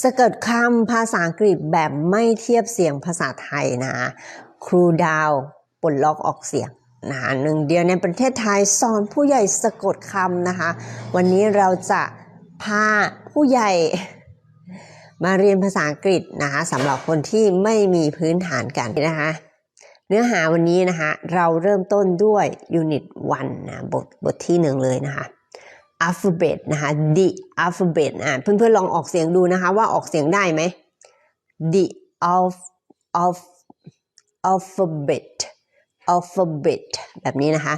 สะกดคำภาษาอังกฤษแบบไม่เทียบเสียงภาษาไทยนะ ครูดาวปลดล็อกออกเสียงนะหนึ่งเดียวในประเทศไทยสอนผู้ใหญ่สะกดคำนะคะ วันนี้เราจะพาผู้ใหญ่มาเรียนภาษาอังกฤษนะคะสำหรับคนที่ไม่มีพื้นฐานกันนะคะ เนื้อหาวันนี้นะคะ เราเริ่มต้นด้วย Unit 1นะบทบทที่หนึ่งเลยนะคะ alphabet นะคะ the alphabet อะเพื่อนๆลองออกเสียงดูนะคะ ว่าออกเสียงได้ไหม the of of alphabet alphabet แบบนี้นะคะ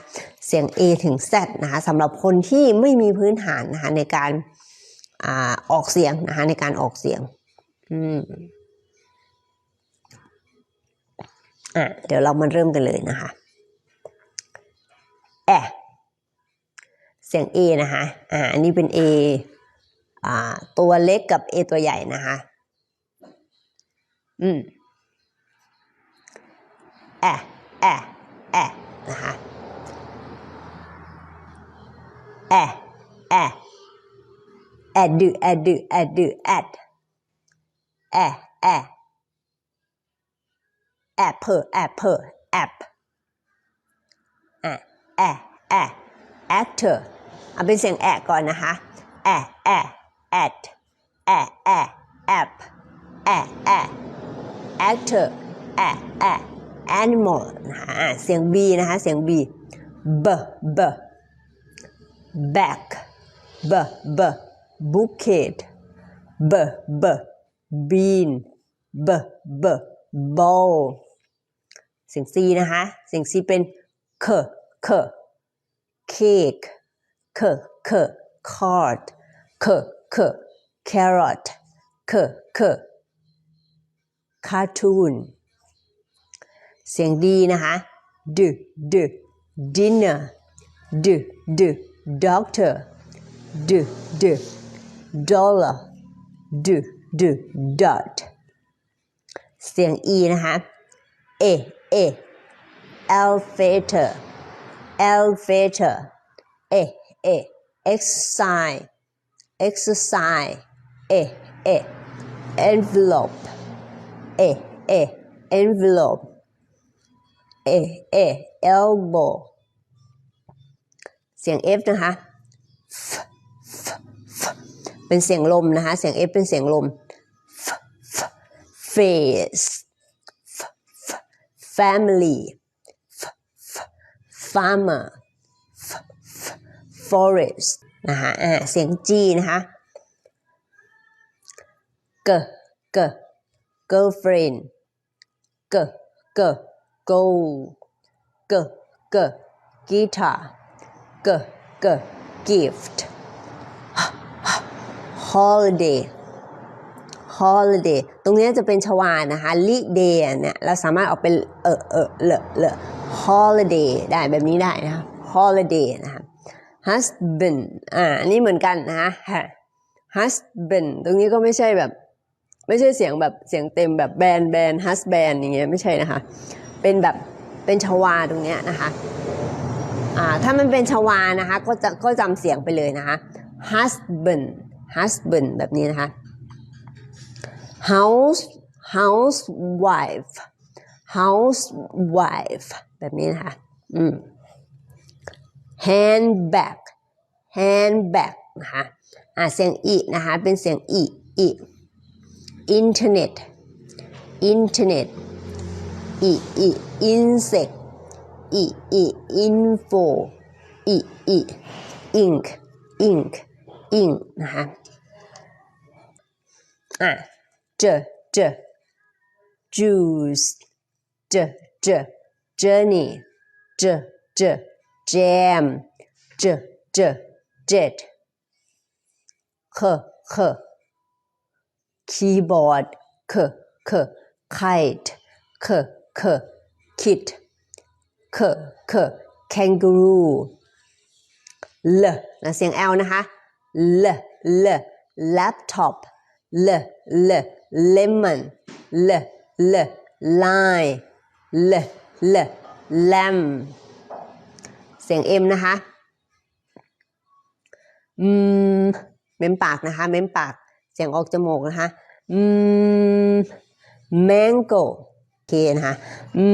เสียง A ถึง Z นะคะสำหรับคนที่ไม่มีพื้นฐานนะคะในการอาออกเสียงนะคะในการออกเสียงอืมอะเดี๋ยวเรามาเริ่มกันเลยนะคะ สียง A นะคะ อ่า อันนี้เป็น A อ่า ตัวเล็กกับ A ตัวใหญ่นะคะ อืมแอะแอะแอะนะคะแอะแอะแอะดืแอะดืแอะดืแอะแอะแอะแอปเปิลแอปเปิลแอปแอะแอะแอะ actor เอาเป็นเสียงแอะก่อนนะคะ แอะแอะ at แอะแอะ app แอะแอะ actor แอะแอะ animal นะคะเสียง b นะคะเสียง b b b back b b bouquet b b bean b b bowl เสียง c นะคะ เสียง c เป็น k k cake k k card k k carrot k k cartoon เสียงดีนะคะ d d dinner d d doctor d d dollar d d dot เสียง e นะคะ a a elevator elevator a a exercise exercise a a envelope a a envelope a a elbow เสียง F นะคะ f f f เป็นเสียงลมนะคะ เสียง F เป็นเสียงลม f f face f f family f f farmer f f forest นะคะอ่าเสียง G นะคะ g g girlfriend g g go g g guitar g g gift holiday holiday ตรงนี้จะเป็นชวานะคะ ลิเดเนี่ยเราสามารถออกเป็นเออเออเลอะเลอะ holiday ได้แบบนี้ได้นะคะ holiday นะคะ husband อ่าอันนี้เหมือนกันนะคะ husband ตรงนี้ก็ไม่ใช่แบบ ไม่ใช่เสียงแบบเสียงเต็มแบบแบนแบน husband อย่างเงี้ยไม่ใช่นะคะ เป็นแบบเป็นชวาตรงเนี้ยนะคะอ่าถ้ามันเป็นชวานะคะก็จะก็จำเสียงไปเลยนะคะ husband husband แบบนี้นะคะ house housewife housewife แบบนี้นะคะ อืม handbag handbag นะคะอ่าเสียงอีนะคะ เป็นเสียงอีอี internet internet อีอี insect อีอี info อีอี ink ink ink นะคะอ่ะ j j juice j j journey j j jam j j jet k k keyboard k k kite k k kit k k kangaroo l นะเสียง L นะคะ l l laptop l l lemon l l line l l lamb เสียง M นะคะ อืม เม้มปากนะคะ เม้มปาก เสียงออกจมูกนะคะ อืม mango โอเคนะคะ อื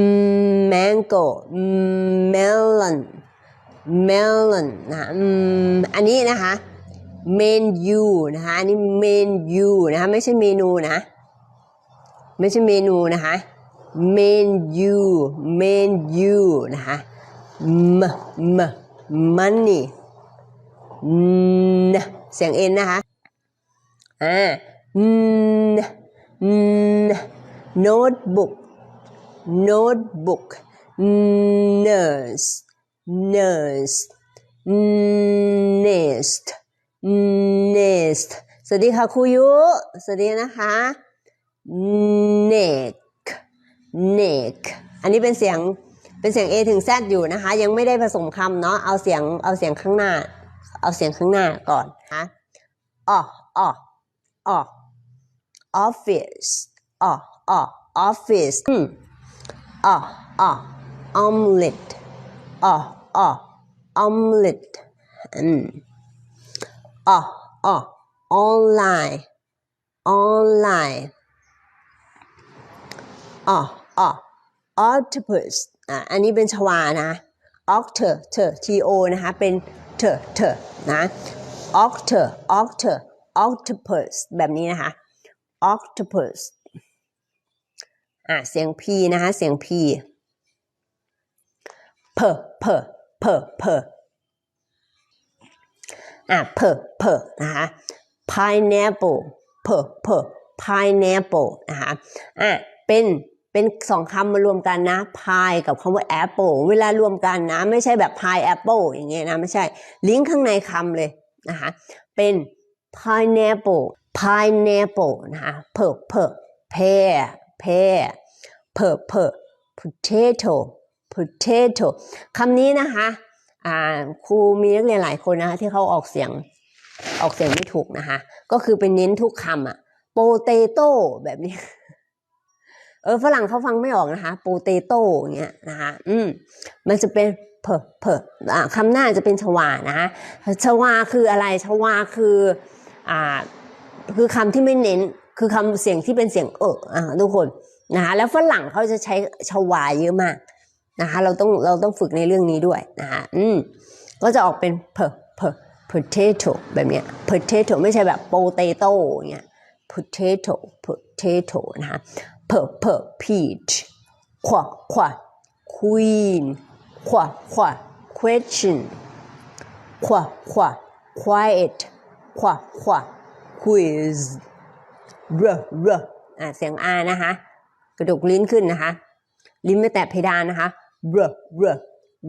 ม mango อืม melon melon นะคะ อืม อันนี้นะคะ menu นะคะ อันนี้ menu นะคะ ไม่ใช่เมนูนะ ไม่ใช่เมนูนะคะ menu menu นะคะ m m money นเสียงเอ็นนะคะอ่า n n notebook notebook nurse nurse nest nest สวัสดีค่ะครูยุ สวัสดีนะคะ neck neck อันนี้เป็นเสียง เป็นเสียง A ถึง Z อยู่นะคะ ยังไม่ได้ผสมคำเนาะเอาเสียงเอาเสียงข้างหน้า เอาเสียงข้างหน้าก่อนนะอ๋ออ๋ออ๋อ office อ๋ออ๋อ office อืมอ๋ออ๋อ omelet อ๋ออ๋อ omelet อืมอ๋ออ๋อ online online อ๋ออ๋อ octopus อะอันนี้เป็นชวานะ octer เ t o นะคะเป็นเ t เนะ octer octer octopus แบบนี้นะคะ octopus อะเสียง p นะคะเสียง p เพอเพอเพอเพออะเพอเพอนะคะ pineapple เพอเพอ pineapple นะคะอะเป็น เป็นสองคำมารวมกันนะ pie กับคำว่า apple เวลารวมกันนะไม่ใช่แบบ pie apple อย่างเงี้ยนะไม่ใช่ลิงก์ข้างในคำเลยนะคะเป็น pineapple pineapple นะคะเพอเพอ pear pear เพอเพอ potato potato คำนี้นะคะอ่าครูมีนักเรียนหลายคนนะคะที่เขาออกเสียงออกเสียงไม่ถูกนะคะก็คือเป็นเน้นทุกคำอะ potato แบบนี้ เออฝรั่งเขาฟังไม่ออกนะคะ potato อย่างเงี้ยนะคะอืมมันจะเป็นเพอเพออ่าคำหน้าจะเป็นชวานะคะชวาคืออะไรชวาคืออ่าคือคำที่ไม่เน้นคือคำเสียงที่เป็นเสียงเอออ่าทุกคนนะคะแล้วฝรั่งเขาจะใช้ชวาเยอะมากนะคะเราต้องเราต้องฝึกในเรื่องนี้ด้วยนะคะอืมก็จะออกเป็นเพอเพอ potato แบบเนี้ย potato ไม่ใช่แบบ potato อย่างเงี้ย potato potato นะคะ p p peach ขวาขวา queen ขวาขวา question ขวาขวา quiet ขวาขวา quiz r r อะเสียง R นะคะ กระดกลิ้นขึ้นนะคะ ลิ้นไม่แตะเพดานนะคะ r r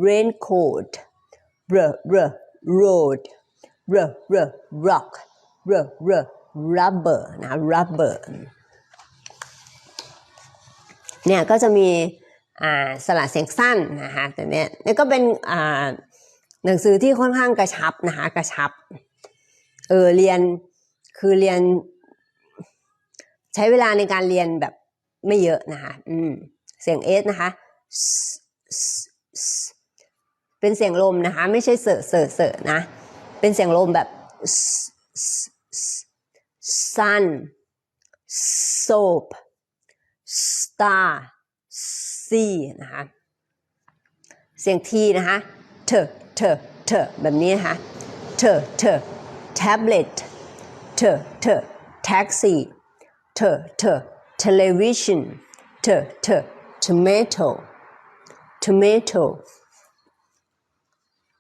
raincoat r r road r r rock r r rubber นะ rubber เนี่ยก็จะมีสระเสียงสั้นนะคะแต่เนี่ยนี่ก็เป็นหนังสือที่ค่อนข้างกระชับนะคะกระชับเออเรียนคือเรียน ใช้เวลาในการเรียนแบบไม่เยอะนะคะอืมเสียงเอสนะคะเป็นเสียงลมนะคะ ไม่ใช่เสอะเสอะเสอะนะ เป็นเสียงลมแบบ sun soap star sea นะคะ เสียงทีนะคะเธอเธอเธอแบบนี้นะคะเธอเธอ tablet เธอเธอ taxi เธอเธอ television เธอเธอ tomato tomato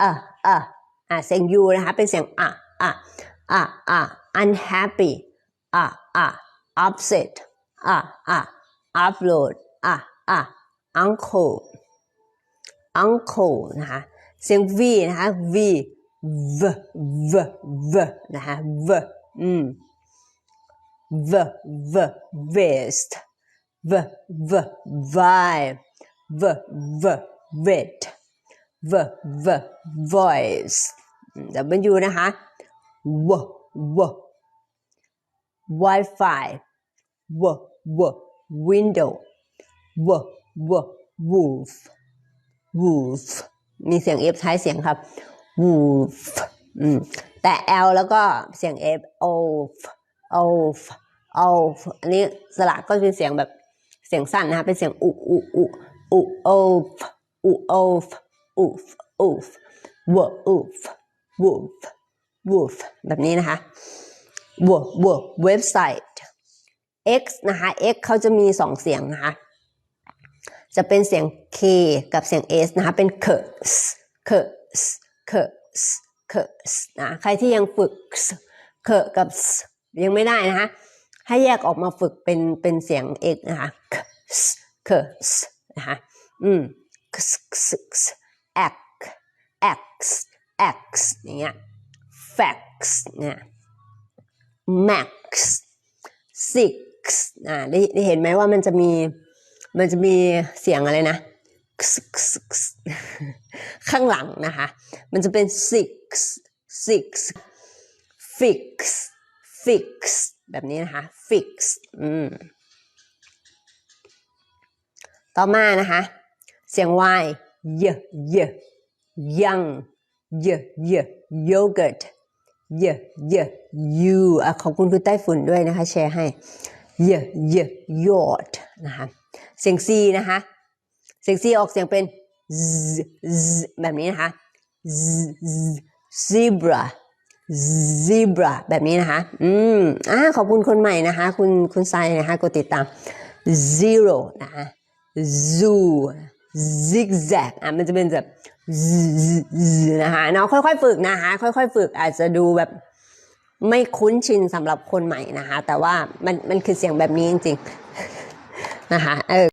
อะอะอะเสียง u นะคะ เป็นเสียงอะอะอะอะ unhappy อะอะ upset อะอะ upload อะอะ uncle uncle นะคะ เสียง v นะคะ v v v v นะคะ v อืม v v vest v v vibe v v vet v v voice w นะคะ w w wi-fi w w window w w wolf wolf มีเสียง f ท้ายเสียงครับ wolf อืมแต่ l แล้วก็เสียง f of of of อันนี้สระก็เป็นเสียงแบบเสียงสั้นนะคะเป็นเสียงอุอุอุอุ of อุ of อุ of w of wolf wolf แบบนี้นะคะ w w เว็บไซต์ x นะคะ x เขาจะมีสองเสียงนะคะ จะเป็นเสียง k กับเสียง s นะคะ เป็น k s k s k s k s นะ ใครที่ยังฝึก k กับ s ยังไม่ได้นะคะ ให้แยกออกมาฝึกเป็นเป็นเสียง x นะคะ k s k s นะคะอืม k s k s x x x อย่างเงี้ย fax เนี่ย max six อ่าได้ได้เห็นไหมว่ามันจะมีมันจะมีเสียงอะไรนะข้างหลังนะคะ มันจะเป็น six six fix fix แบบนี้นะคะ fix อืมต่อมานะคะ เสียง y เยเย young เยเย yogurt เยเย you ขอบคุณคุณไต้ฝุ่นด้วยนะคะ แชร์ให้ เยเย yacht นะคะเสียง c นะคะเสียง c ออกเสียงเป็น z z แบบนี้นะคะ z z zebra zebra แบบนี้นะคะ อืมอ่าขอบคุณคนใหม่นะคะ คุณคุณไซนะคะกดติดตาม zero นะคะ zoo zigzag อะมันจะเป็นแบบ z z z นะคะเนาะค่อยๆฝึกนะคะ ค่อยๆฝึกอาจจะดูแบบ ไม่คุ้นชินสำหรับคนใหม่นะคะ แต่ว่ามันมันคือเสียงแบบนี้จริงๆนะคะเออ